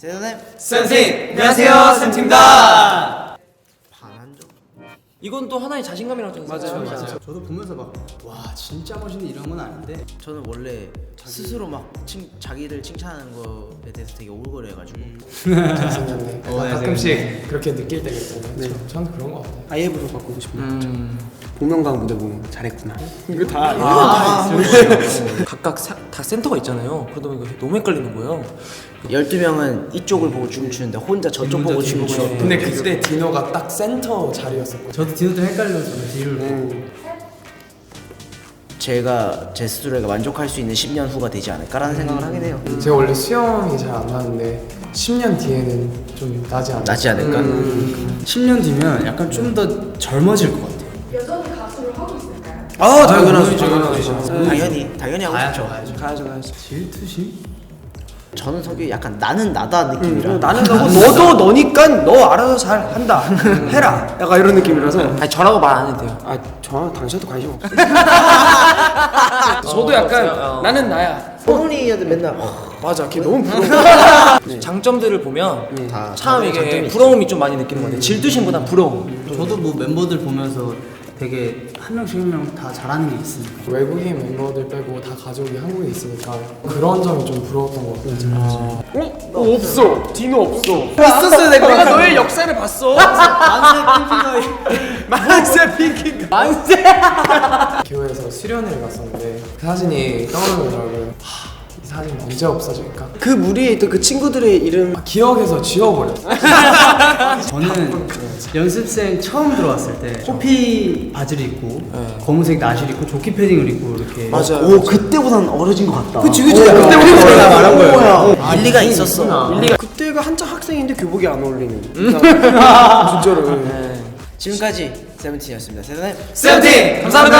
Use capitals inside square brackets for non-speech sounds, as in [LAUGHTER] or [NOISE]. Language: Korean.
세븐의 쌤팀 안녕하세요 쌤팀입니다 반한점 이건 또 하나의 자신감이라고 생각해요. 맞아요. 저도 보면서 막 와 진짜 멋있는 이런 건 아닌데 저는 원래 스스로 막 칭, 자기를 칭찬하는 거에 대해서 되게 오글거려가지고 잘생겼네. 어, 네, 가끔씩 그렇게 느낄 때가 있잖아요. 저- 저는 그런 거 같아요. 아이브로 바꾸고 싶은 음. 복면가왕 무대 보면 잘했구나 이거 다 [LAUGHS] 각각 사- 다 센터가 있잖아요. 그러다 보니까 너무 헷갈리는 거예요. 12명은 이쪽을 보고 춤추는데 혼자 저쪽 보고 춤추고 근데 그때 디노가 딱 센터 자리였었거든요. 저도 디노 좀 헷갈려서 뒤를 보고. 제가 제 스스로가 만족할 수 있는 10년 후가 되지 않을까라는 생각을 하긴 해요. 제가 원래 수영이 잘 안 나는데 10년 뒤에는 좀 나지 않나. 나지 않을까? 10년 뒤면 약간 좀 더 젊어질 것 같아요. 여전히 가수를 하고 있을까요? 아 당연하죠. 당연히 당연히 하고 싶죠. 가야죠 가야죠. 질투심? 저는 성격이 약간 나는 나다 느낌이라 나는 너고 너도 너니까 너 알아서 잘 한다 해라 약간 이런 느낌이라서 아니 저라고 말 안 해도 돼요. 아저 당신한테 관심 없어 [LAUGHS] 저도 약간 어. 나는 나야. 소문이어도 맨날 어, 맞아, 걔 너무 부러워. [LAUGHS] 장점들을 보면 다참 이게 부러움이 좀 많이 느끼는 것 같아요. 질투심보다 부러움. 저도 뭐 멤버들 보면서 되게 한 명씩 한 명 다 잘하는 게 있으니까 외국인 멤버들 빼고 다 가족이 한국에 있으니까 그런 점이 좀 부러웠던 것 같아요. 어? 어? 없어. 디노 없어. 있었어야 될것 내가 너의 역사를 봤어. [LAUGHS] 만세 핑킹 [LAUGHS] [LAUGHS] 교회에서 수련회를 갔었는데 그 사진이 떠오르더라고요. 하, 이 사진 언제 없어질까? 그 무리에 있던 그 친구들의 이름 아, 기억에서 지워버렸어. 저는 연습생 처음 들어왔을 때 호피 바지를 입고 검은색 나시를 입고 조끼 패딩을 입고 이렇게. 맞아요 오 그때보다는 어려진 것 같다. 그치 그치. 오, 그때부터 내가 말한 거예요. 오, 일리가 있었어. 일리가 그때가 한창 학생인데 교복이 안 어울리는. [LAUGHS] 진짜로. 지금까지 세븐틴이었습니다. 세븐의 쌤팀 감사합니다